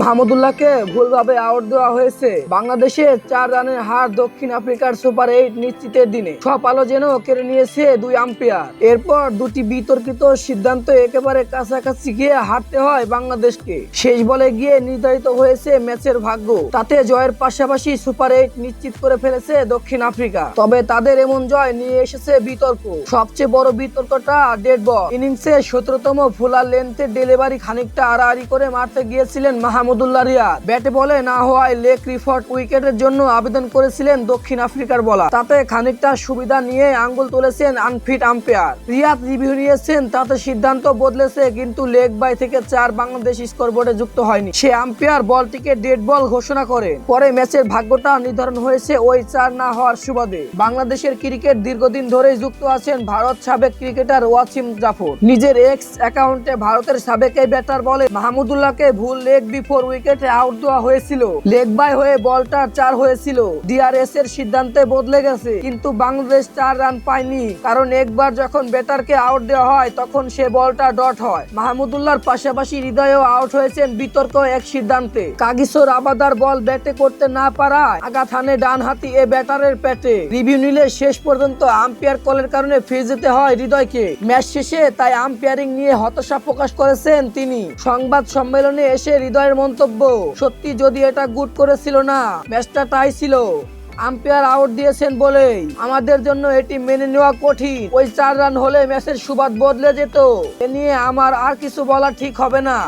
মাহমুদুল্লাহকে ভুলভাবে আউট দেওয়া হয়েছে। বাংলাদেশের চার রানের হার দক্ষিণ আফ্রিকার সুপার এইট নিশ্চিতের দিনে। সব আলো যেন কেড়ে নিয়েছে দুই আম্পায়ার এরপর দুটি বিতর্কিত সিদ্ধান্ত একেবারে কাছাকাছি গিয়ে হারতে হয় বাংলাদেশকে। শেষ বলে গিয়ে নির্ধারিত হয়েছে ম্যাচের ভাগ্য। তাতে জয়ের পাশাপাশি সুপার এইট নিশ্চিত করে ফেলেছে দক্ষিণ আফ্রিকা। তবে তাদের এমন জয় নিয়ে এসেছে বিতর্ক। সবচেয়ে বড় বিতর্কটা ডেড বল ইনিংসে সতেরোতম ফুলার লেন্থে ডেলিভারি খানিকটা আড়াআড়ি করে মারতে গিয়েছিলেন মাহমুদুল্লাহ রিয়াদ ব্যাটে বলে, না হওয়ায় লেক রিফর্ট উইকেটের জন্য আবেদন করেছিলেন দক্ষিণ আফ্রিকার বলার। তাতে খানিকটা সুবিধা নিয়ে আঙ্গুল তুলেছেন আনফিট আম্পায়ার। রিয়াদ রিভিউ নিয়েছেন, তাতে সিদ্ধান্ত বদলেছে, কিন্তু লেগ বাই থেকে চার বাংলাদেশ স্কোরবোর্ডে যুক্ত হয়নি। সে আম্পায়ার বলটিকে ডেড বল ঘোষণা করে। পরে ম্যাচের ভাগ্যটা নির্ধারণ হয়েছে ওই চার না হওয়ার সুবাদে। বাংলাদেশের ক্রিকেট দীর্ঘদিন ধরেই যুক্ত আছেন ভারত সাবেক ক্রিকেটার ওয়াসিম জাফর। নিজের এক্স অ্যাকাউন্টে ভারতের সাবেক এই ব্যাটার বলে, মাহমুদুল্লাহকে ভুল লেগ বিফোর উইকেটে আউট দেওয়া হয়েছিল। লেগ বাই হয়ে বলটা চার হয়েছিল। ডিআরএস এর সিদ্ধান্তে বদলে গেছে, কিন্তু বাংলাদেশ চার রান পায়নি। কারণ একবার যখন ব্যাটারকে আউট দেওয়া হয়, তখন সে বলটা ডট হয়। মাহমুদুল্লাহর পাশাপাশি হৃদয়েও আউট হয়েছেন বিতর্ক এক সিদ্ধান্তে। কাগিসোর আবাদার বল ব্যাটে করতে না পারায় আঘাত হানে ডান হাতি এ ব্যাটারের পেটে। রিভিউ নিলে শেষ পর্যন্ত আম্পায়ার কলের কারণে ফিরে যেতে হয় হৃদয়কে। ম্যাচ শেষে তাই আম্পায়ারিং নিয়ে হতাশা প্রকাশ করেছেন তিনি। সংবাদ সম্মেলনে এসে হৃদয়ের মন্তব্য। সত্যি যদি এটা গুড করেছিল না, ম্যাচটা তাই ছিল। আম্পায়ার আউট দিয়েছেন বলে আমাদের জন্য এটি মেনে নেওয়া কঠিন। ওই চার রান হলে ম্যাচের সুবাদ বদলে যেত। এ নিয়ে আমার আর কিছু বলা ঠিক হবে না।